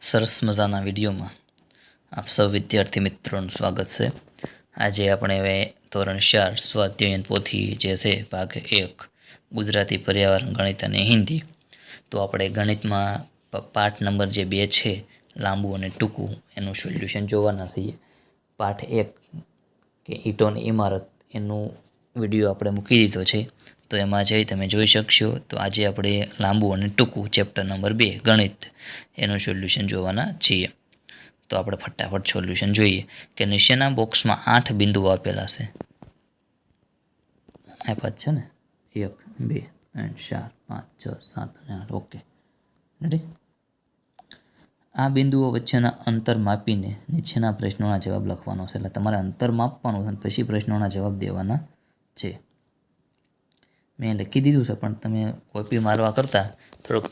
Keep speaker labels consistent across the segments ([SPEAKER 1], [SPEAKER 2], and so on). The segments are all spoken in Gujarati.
[SPEAKER 1] સરસ મજાના વિડીયોમાં આપ સૌ વિદ્યાર્થી મિત્રોનું સ્વાગત છે. આજે આપણે હવે ધોરણ ચાર સ્વાધ્યાયન પોથી જે છે, ભાગ એક, ગુજરાતી પર્યાવરણ, ગણિત અને હિન્દી. તો આપણે ગણિતમાં પાઠ નંબર જે બે છે, લાંબુ અને ટૂંકું, એનું સોલ્યુશન જોવાના છીએ. પાઠ એક કે ઈટોની ઇમારત એનું વીડિયો આપણે મૂકી દીધો છે. તો એમાં જઈ તમે જોઈ શકશો. તો આજે આપણે લાંબુ અને ટૂંકું ચેપ્ટર નંબર બે, ગણિત, એનું સોલ્યુશન જોવાના છીએ. તો આપણે ફટાફટ સોલ્યુશન જોઈએ કે નીચેના બોક્સમાં આઠ બિંદુઓ આપેલા છે. આપ્યા છે ને? એક, બે, ત્રણ, ચાર, પાંચ, છ, સાત અને આઠ. ઓકે આ બિંદુઓ વચ્ચેના અંતર માપીને નીચેના પ્રશ્નોના જવાબ લખવાનો છે. એટલે તમારે અંતર માપવાનું છે પછી પ્રશ્નોના જવાબ દેવાના છે. મેં લખી દીધું છે, પણ તમે કોપી મારવા કરતાં થોડુંક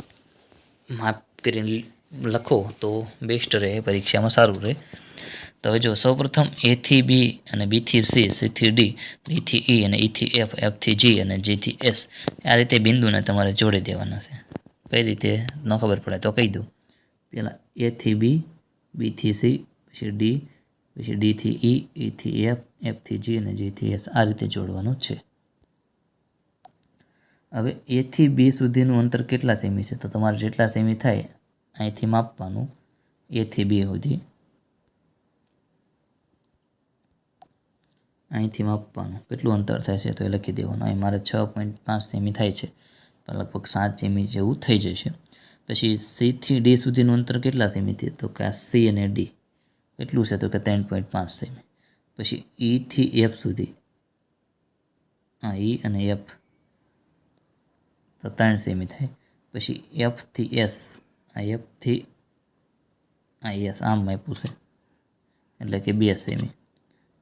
[SPEAKER 1] માપ કરીને લખો તો બેસ્ટ રહે, પરીક્ષામાં સારું રહે. તો હવે જો સૌપ્રથમ એથી બી અને બીથી સી સીથી ડી ડીથી ઈ અને ઈથી એફ એફથી જી અને જીથી એસ આ રીતે બિંદુને તમારે જોડી દેવાના છે. કઈ રીતે? ન ખબર પડે તો કહી દઉં. પહેલાં એથી બી બીથી સી પછી ડી પછી ડીથી ઈ ઈથી એફ એફથી જી અને જીથી એસ આ રીતે જોડવાનું છે. હવે એથી બી સુધીનું અંતર કેટલા સેમી છે? તો તમારે જેટલા સેમી થાય, અહીંથી માપવાનું એથી બી સુધી. અહીંથી માપવાનું. કેટલું અંતર થાય છે તો એ લખી દેવાનું. અહીં મારે છ પોઈન્ટ પાંચ સેમી થાય છે. લગભગ સાત સેમી જેવું થઈ જશે. પછી સીથી ડી સુધીનું અંતર કેટલા સેમીથી તો કે આ સી અને ડી. કેટલું છે તો કે ત્રણ પોઈન્ટ પાંચ સેમી. પછી ઈથી એફ સુધી. હા, ઈ અને એફ. તો ત્રણ સેમી થાય. પછી એફથી એસ આ એફથી આ એસ આમ માપ્યું છે. એટલે કે બે સેમી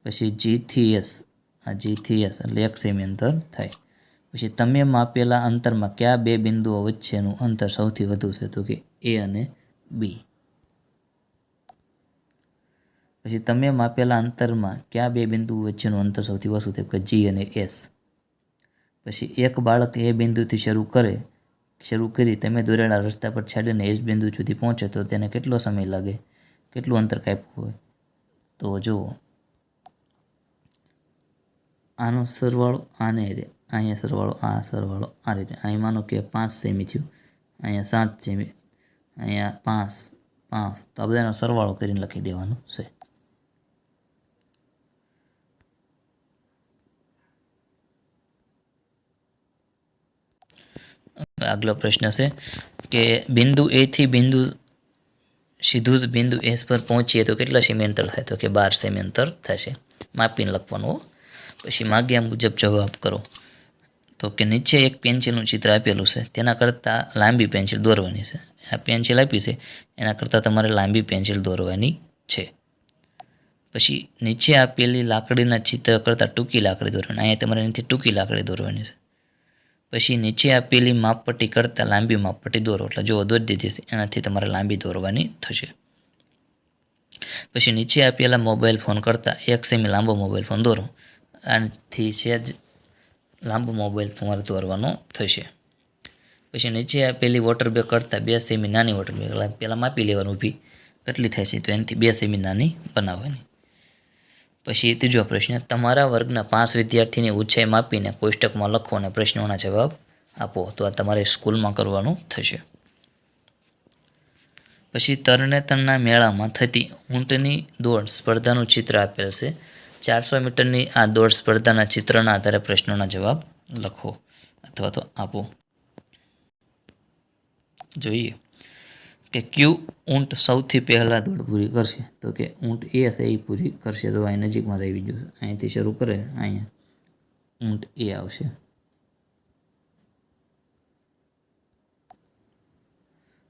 [SPEAKER 1] પછી જીથી એસ આ જીથી એસ એટલે એક સેમી અંતર થાય. પછી તમે માપેલા અંતરમાં કયા બે બિંદુઓ વચ્ચેનું અંતર સૌથી વધુ છે? તો કે એ અને બી પછી તમે માપેલા અંતરમાં કયા બે બિંદુ વચ્ચેનું અંતર સૌથી ઓછું થયું કે જી અને એસ પછી એક બાળક એ બિંદુથી શરૂ કરે, શરૂ કરી તમે દોરેલા રસ્તા પર છાડીને એ જ બિંદુ સુધી પહોંચે, તો તેને કેટલો સમય લાગે? કેટલું અંતર કાપ્યું હોય? તો જુઓ. આનો સરવાળો આને અહીંયા સરવાળો, આ સરવાળો, આ રીતે. અહીં માનો કે પાંચ સેમી થયું. અહીંયા સાત સેમી, અહીંયા પાંચ પાંચ. તો બધાનો સરવાળો કરીને લખી દેવાનું છે. આગલો પ્રશ્ન છે કે બિંદુ એથી બિંદુ સીધું જ બિંદુ એસ પર પહોંચીએ તો કેટલા સેમી અંતર થાય? તો કે બાર સેમી અંતર થશે. માપીને લખવાનું. પછી માગ્યા મુજબ જવાબ કરો. તો કે નીચે એક પેન્સિલનું ચિત્ર આપેલું છે. તેના કરતાં લાંબી પેન્સિલ દોરવાની છે. આ પેન્સિલ આપી છે. એના કરતાં તમારે લાંબી પેન્સિલ દોરવાની છે. પછી નીચે આપેલી લાકડીના ચિત્ર કરતાં ટૂંકી લાકડી દોરવાની. અહીંયા તમારે એનાથી ટૂંકી લાકડી દોરવાની છે. પછી નીચે આપેલી માપપટ્ટી કરતાં લાંબી માપપટ્ટી દોરો. એટલે જો દોરી દીધી છે એનાથી તમારે લાંબી દોરવાની થશે. પછી નીચે આપેલા મોબાઈલ ફોન કરતાં એક સેમી લાંબો મોબાઈલ ફોન દોરો. આનાથી જ લાંબો મોબાઈલ તમારે દોરવાનો થશે. પછી નીચે આપેલી વોટર બેગ કરતાં બે સેમી નાની વોટર બેગ પહેલાં માપી લેવાનું ઊભી કેટલી થાય છે તો એનાથી બે સેમી નાની બનાવવાની. પછી ત્રીજો પ્રશ્ન, તમારા વર્ગના પાંચ વિદ્યાર્થીની ઊંચાઈ માપીને કોષ્ટકમાં લખો અને પ્રશ્નોના જવાબ આપો. તો આ તમારે સ્કૂલમાં કરવાનું થશે. પછી તરણેતરના મેળામાં થતી ઊંટની દોડ સ્પર્ધાનું ચિત્ર આપેલ છે. ચારસો મીટરની આ દોડ સ્પર્ધાના ચિત્રના આધારે પ્રશ્નોના જવાબ લખો અથવા તો આપો. જોઈએ. કે ક્યુ ઊંટ સૌથી પહેલાં દોડ પૂરી કરશે. તો કે ઊંટ એ હશે, એ પૂરી કરશે. તો અહીં નજીકમાં આવી જશે અહીંથી શરૂ કરે, અહીંયા ઊંટ એ આવશે.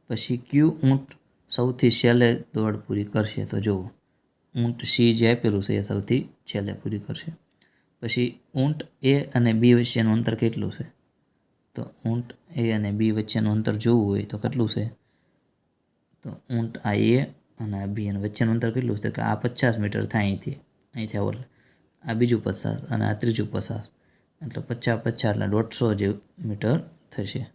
[SPEAKER 1] પછી ક્યુ ઊંટ સૌથી છેલ્લે દોડ પૂરી કરશે. તો જુઓ, ઊંટ સી જે આપેલું છે એ સૌથી છેલ્લે પૂરી કરશે. પછી ઊંટ એ અને બી વચ્ચેનું અંતર કેટલું છે? તો ઊંટ એ અને બી વચ્ચેનું અંતર જોવું હોય તો કેટલું છે? તો ઊંટ આ એ અને આ બી અને વચ્ચેનું અંતર કેટલું છે? કે આ પચાસ મીટર થાય અહીંથી. અહીંથી આવો આ બીજું પચાસ અને આ ત્રીજું પચાસ. એટલે પચાસ પચાસ એટલે દોઢસો જે મીટર થશે.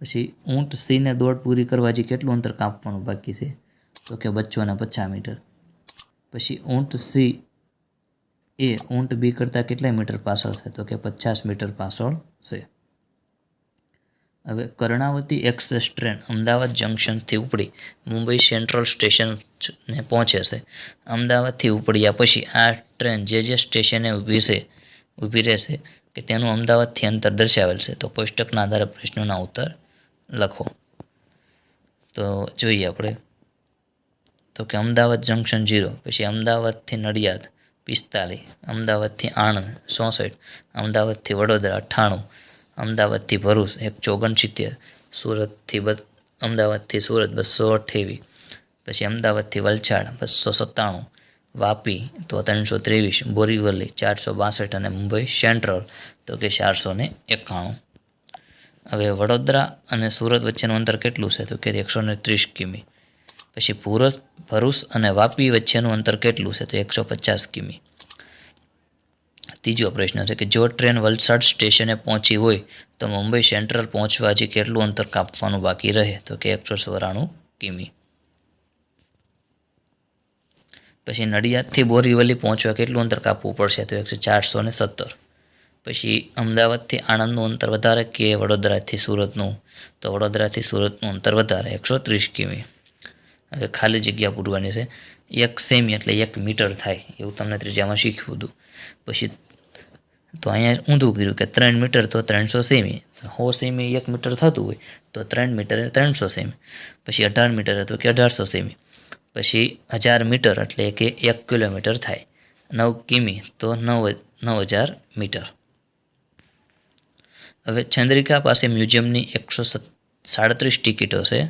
[SPEAKER 1] પછી ઊંટ સીને દોડ પૂરી કરવા જે કેટલું અંતર કાપવાનું બાકી છે? તો કે બચ્ચો અને પચાસ મીટર. પછી ઊંટ સી એ ઊંટ બી કરતાં કેટલા મીટર પાછળ છે? તો કે પચાસ મીટર પાછળ છે. હવે કર્ણાવતી એક્સપ્રેસ ટ્રેન અમદાવાદ જંકશનથી ઉપડી મુંબઈ સેન્ટ્રલ સ્ટેશનને પહોંચે છે. અમદાવાદથી ઉપડ્યા પછી આ ટ્રેન જે જે સ્ટેશને ઊભી છે, ઊભી રહેશે કે તેનું અમદાવાદથી અંતર દર્શાવેલ છે. તો કોષ્ટકના આધારે પ્રશ્નોના ઉત્તર લખો. તો જોઈએ આપણે. તો કે અમદાવાદ જંકશન જીરો પછી અમદાવાદથી નડિયાદ પિસ્તાલીસ, અમદાવાદથી આણંદ ચોસઠ અમદાવાદથી વડોદરા અઠ્ઠાણું અમદાવાદથી ભરૂચ એકસો ઓગણસિત્તેર સુરતથી બ અમદાવાદથી સુરત બસો અઠ્ઠાવીસ પછી અમદાવાદથી વલસાડ બસો સત્તાણું, વાપી તો ત્રણસો ત્રેવીસ, બોરીવલી ચારસો બાસઠ અને મુંબઈ સેન્ટ્રલ તો કે ચારસો ને એકાણું. હવે વડોદરા અને સુરત વચ્ચેનું અંતર કેટલું છે તો કે એકસો ને ત્રીસ કિમી. પછી ભૂરત ભરૂચ અને વાપી વચ્ચેનું અંતર કેટલું છે તો એકસો પચાસ કિમી. ત્રીજો પ્રશ્ન છે કે જો ટ્રેન વલસાડ સ્ટેશને પહોંચી હોય તો મુંબઈ સેન્ટ્રલ પહોંચવા હજી કેટલું અંતર કાપવાનું બાકી રહે? તો કે એકસો ચોરાણું કિમી. પછી નડિયાદથી બોરીવલી પહોંચવા કેટલું અંતર કાપવું પડશે? તો એકસો ચારસો ને સત્તર. પછી અમદાવાદથી આણંદનું અંતર વધારે કે વડોદરાથી સુરતનું? તો વડોદરાથી સુરતનું અંતર વધારે, એકસો ત્રીસ કિમી. હવે ખાલી જગ્યા પૂરવાની છે. એક સેમી એટલે એક મીટર થાય, એવું તમને ત્રીજામાં શીખવું હતું. પછી તો અહીંયા ઊંધું કર્યું કે ત્રણ મીટર તો ત્રણસો સેમી. સો સેમી એક મીટર થતું હોય તો ત્રણ મીટર ત્રણસો સેમી. પછી અઢાર મીટર હતું કે અઢારસો સેમી. પછી હજાર મીટર એટલે કે એક કિલોમીટર થાય. નવ કિમી તો નવ નવ હજાર મીટર. હવે ચંદ્રિકા પાસે મ્યુઝિયમની એકસો સાડત્રીસ ટિકિટો છે.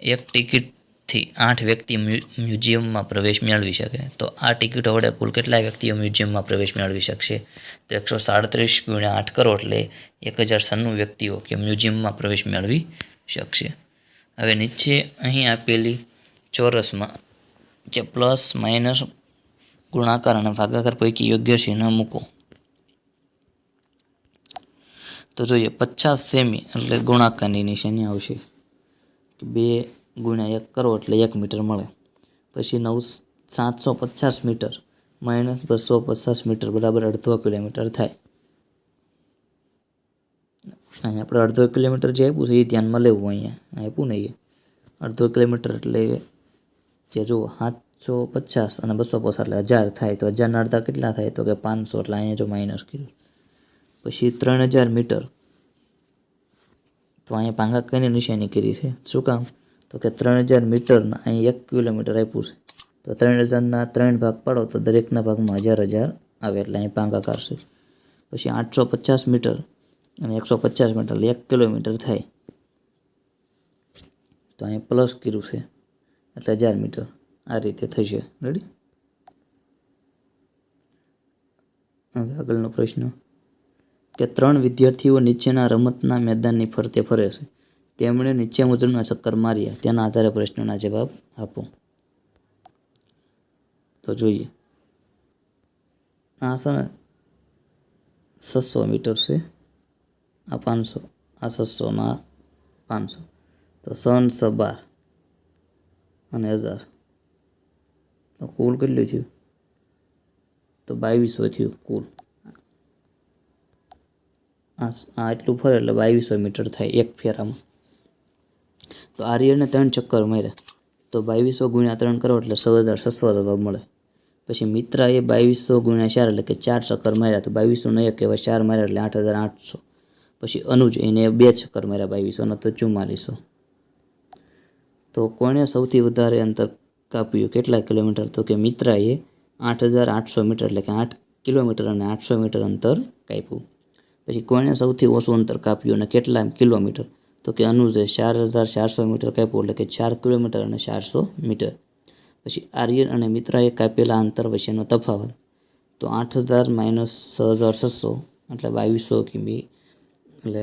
[SPEAKER 1] એક ટિકિટથી આઠ વ્યક્તિ મ્યુઝિયમમાં પ્રવેશ મેળવી શકે. તો આ ટિકિટો વડે કુલ કેટલા વ્યક્તિઓ મ્યુઝિયમમાં પ્રવેશ મેળવી શકશે? તો એકસો સાડત્રીસ ગુણ્યા આઠ કરોડ એટલે એક હજાર સન્નું વ્યક્તિઓ કે મ્યુઝિયમમાં પ્રવેશ મેળવી શકશે. હવે નીચે અહીં આપેલી ચોરસમાં કે પ્લસ માઇનસ ગુણાકાર અને ભાગાકાર પૈકી યોગ્ય ચિહ્ન મૂકો. તો જોઈએ, પચાસ સેમી એટલે ગુણાકારની નિશાની આવશે. બે ગુણ્યા એક કરો એટલે એક મીટર મળે. પછી નવ સાતસો પચાસ મીટર માઇનસ બસો પચાસ મીટર બરાબર અડધો કિલોમીટર થાય. અહીંયા આપણે અડધો કિલોમીટર જે આપ્યું છે એ ધ્યાનમાં લેવું અહીંયા. આપ્યું એ. અડધો કિલોમીટર એટલે કે જો સાતસો પચાસ અને બસો પચાસ એટલે હજાર થાય. તો હજારના અડધા કેટલા થાય? તો કે પાંચસો એટલે અહીંયા જો માઇનસ કર્યું. પછી ત્રણ હજાર મીટર. તો અહીંયા પાંગા કઈની નિશાની કરી છે? શું કામ? તો કે ત્રણ હજાર મીટરના અહીં એક કિલોમીટર આપ્યું છે. તો ત્રણ હજારના ત્રણ ભાગ પાડો તો દરેકના ભાગમાં હજાર હજાર આવે એટલે અહીં પાંગા કાઢશે પછી આઠસો પચાસ મીટર અને એકસો પચાસ મીટર એક કિલોમીટર થાય. તો અહીં પ્લસ કર્યું છે એટલે હજાર મીટર આ રીતે થશે. રેડી હવે આગળનો પ્રશ્ન. કે ત્રણ વિદ્યાર્થીઓ નીચેના રમતના મેદાનની ફરતે ફરે છે. તેમણે નીચે મુજબના ચક્કર માર્યા. તેના આધારે પ્રશ્નોના જવાબ આપો. તો જોઈએ. આ છે છસો મીટર છે. આ પાંચસો, આ છસો ના પાંચસો. તો સન સ બાર અને હજાર. તો કુલ કેટલું થયું? તો બાવીસો થયું કુલ. આ આ એટલું ફરે એટલે બાવીસો મીટર થાય એક ફેરામાં. તો આર્યને ત્રણ ચક્કર માર્યા. તો બાવીસો ગુણ્યા ત્રણ કરો એટલે છ હજાર છસો જવાબ મળે. પછી મિત્રાએ બાવીસો ગુણ્યા ચાર એટલે કે ચાર ચક્કર માર્યા. તો બાવીસો ને એક કહેવાય ચાર માર્યા એટલે આઠ હજાર આઠસો. પછી અનુજ એને બે ચક્કર માર્યા બાવીસોના તો ચુમ્માલીસો. તો કોણે સૌથી વધારે અંતર કાપ્યું? કેટલા કિલોમીટર? તો કે મિત્રાએ આઠ હજાર આઠસો મીટર એટલે કે આઠ કિલોમીટર અને આઠસો મીટર અંતર કાપ્યું. પછી કોણે સૌથી ઓછું અંતર કાપ્યું અને કેટલા કિલોમીટર? તો કે અનુજે ચાર હજાર ચારસો મીટર કાપ્યું એટલે કે ચાર કિલોમીટર અને ચારસો મીટર. પછી આર્યન અને મિત્રાએ કાપેલા અંતર વચ્ચેનો તફાવત. તો આઠ હજાર માઇનસ છ હજાર છસો એટલે બાવીસો કિમી. એટલે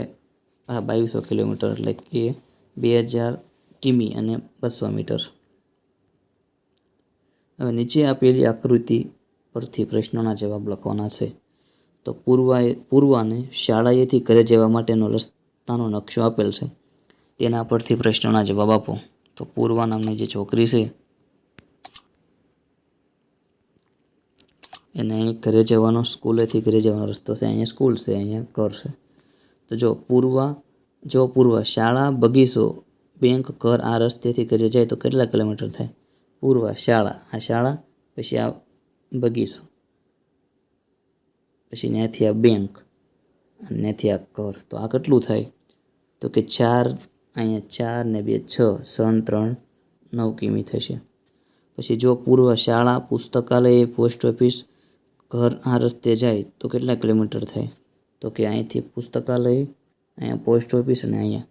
[SPEAKER 1] હા, બાવીસો કિલોમીટર એટલે કે બે હજાર કિમી અને બસો મીટર. હવે નીચે આપેલી આકૃતિ પરથી પ્રશ્નોના જવાબ લખવાના છે. તો પૂર્વાએ, પૂર્વાને શાળાએથી ઘરે જવા માટેનો રસ રસ્તાનો નકશો આપેલ છે, તેના પરથી પ્રશ્નના જવાબ આપો. તો પૂર્વા નામની જે છોકરી છે, એને ઘરે જવાનો, સ્કૂલેથી ઘરે જવાનો રસ્તો છે. અહીંયા સ્કૂલ છે, અહીંયા ઘર છે. તો જો પૂર્વા, જો પૂર્વ શાળા, બગીચો, બેંક, ઘર આ રસ્તેથી ઘરે જાય તો કેટલા કિલોમીટર થાય? પૂર્વ શાળા, આ શાળા, પછી આ બગીચો, પછી ત્યાંથી આ બેંક. ત્યાંથી આ કર. તો આ કેટલું થાય? તો કે ચાર, અહીંયા ચાર ને બે, છ, સન ત્રણ, નવ કિમી થશે. પછી જો પૂર્વ શાળા, પુસ્તકાલય, પોસ્ટ ઓફિસ, ઘર આ રસ્તે જાય, તો કેટલા કિલોમીટર થાય? તો કે અહીંથી પુસ્તકાલય, અહીંયા પોસ્ટ ઓફિસ અને અહીંયા.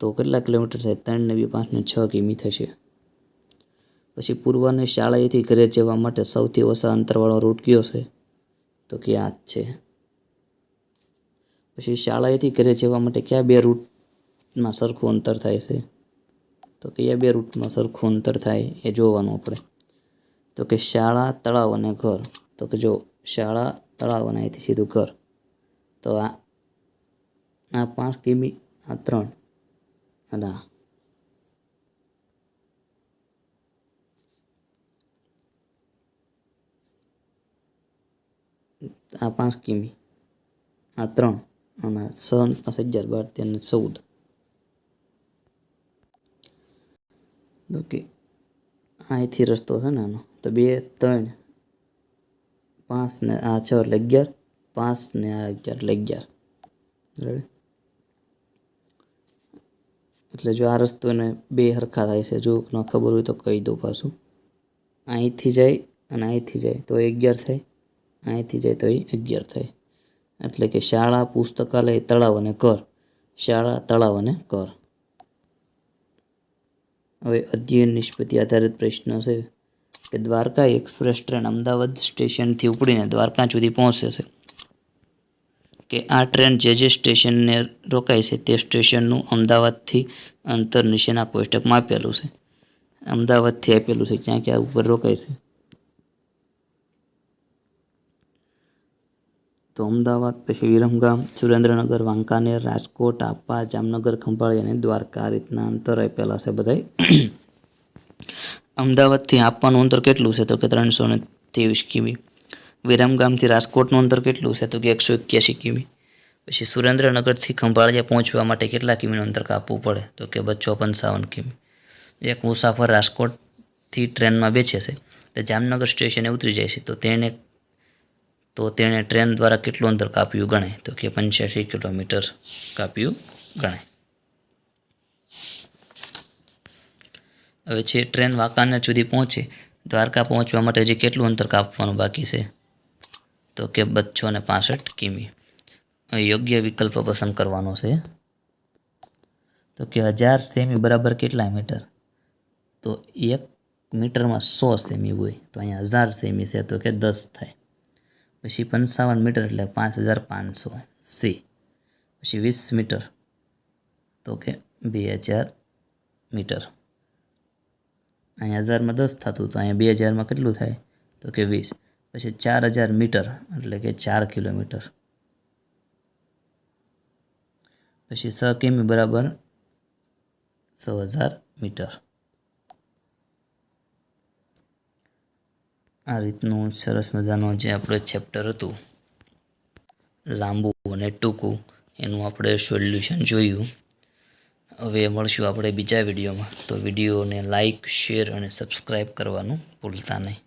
[SPEAKER 1] તો કેટલા કિલોમીટર થાય? ત્રણ ને બે, પાંચ ને છ કિમી થશે. પછી પૂર્વને શાળાએથી ઘરે જવા માટે સૌથી ઓછા અંતરવાળો રૂટ કયો છે? તો કે આ જ છે. પછી શાળાએથી ઘરે જવા માટે કયા બે રૂટમાં સરખું અંતર થાય છે? તો કયા બે રૂટમાં સરખું અંતર થાય એ જોવાનું આપણે. તો કે શાળા, તળાવ અને ઘર. તો કે જો શાળા, તળાવ અને અહીંથી સીધું ઘર. તો આ આ પાંચ કિમી, આ ત્રણ. અને આ. આ પાંચ કિમી. આ ત્રણ. અને સન પાંચ અગિયાર બાર, તેર ને ચૌદ. ઓકે અહીંથી રસ્તો છે ને આનો, તો બે, ત્રણ, પાંચ ને આ છ એટલે અગિયાર, પાંચ ને આ અગિયાર એટલે અગિયાર. એટલે જો આ રસ્તો એને બે હરખા થાય છે, જો ન ખબર હોય તો કહી દઉં પાછું. અહીંથી જાય અને અહીંથી જાય તો અગિયાર થાય અહીંથી જાય તો એ અગિયાર થાય. એટલે કે શાળા, પુસ્તકાલય, તળાવ અને કર શાળા, તળાવ અને કર હવે અધ્યયન નિષ્પત્તિ આધારિત પ્રશ્ન છે કે દ્વારકા એક્સપ્રેસ ટ્રેન અમદાવાદ સ્ટેશનથી ઉપડીને દ્વારકા સુધી પહોંચે છે. કે આ ટ્રેન જે જે સ્ટેશનને રોકાય છે તે સ્ટેશનનું અમદાવાદથી અંતર નીચેના કોષ્ટકમાં આપેલું છે. અમદાવાદથી આપેલું છે ક્યાં ક્યાં ઉપર રોકાય છે? તો અમદાવાદ પછી વિરમગામ, સુરેન્દ્રનગર, વાંકાનેર, રાજકોટ આપા જામનગર, ખંભાળી અને દ્વારકા રીતના અંતર આપેલા છે બધાય. અમદાવાદથી આપવાનું અંતર કેટલું છે? તો કે ત્રણસો ને ત્રેવીસ કિમી. વિરમગામથી રાજકોટનું અંતર કેટલું છે? તો કે એકસો એક્યાસી કિમી. પછી સુરેન્દ્રનગરથી ખંભાળિયા પહોંચવા માટે કેટલા કિમીનું અંતર કાપવું પડે? તો કે બસો પંચાવન કિમી. એક મુસાફર રાજકોટથી ટ્રેનમાં બેસે છે, તો જામનગર સ્ટેશને ઉતરી જાય છે, તો તેને તો તેણે ટ્રેન દ્વારા કેટલું અંતર કાપ્યું ગણાય? તો કે પંચ્યાસી કિલોમીટર કાપ્યું ગણાય. હવે છે, ટ્રેન વાંકાનેર સુધી પહોંચે. દ્વારકા પહોંચવા માટે હજી કેટલું અંતર કાપવાનું બાકી છે? તો કે બસો ને પાસઠ કિમી. યોગ્ય વિકલ્પ પસંદ કરવાનો છે. તો કે હજાર સેમી બરાબર કેટલા મીટર? તો એક મીટરમાં સો સેમી હોય. તો અહીંયા હજાર સેમી છે, તો કે દસ થાય. પછી પંચાવન મીટર એટલે પાંચ હજાર પાંચસો સી. પછી વીસ મીટર. તો કે બે હજાર મીટર. અહીંયા હજારમાં દસ થતું, તો અહીંયા બે હજારમાં કેટલું થાય? તો કે વીસ. પછી ચાર હજાર મીટર, એટલે કે ચાર કિલોમીટર. પછી સ કિમી બરાબર સો હજાર મીટર. આ રીતનું સરસ મજાનું જે આપણે ચેપ્ટર હતું, લાંબુ અને ટૂંકું, એનું આપણે સોલ્યુશન જોયું. હવે મળશું આપણે બીજા વિડીયોમાં. તો વિડીયોને લાઈક શેર અને સબસ્ક્રાઈબ કરવાનું ભૂલતા નહીં.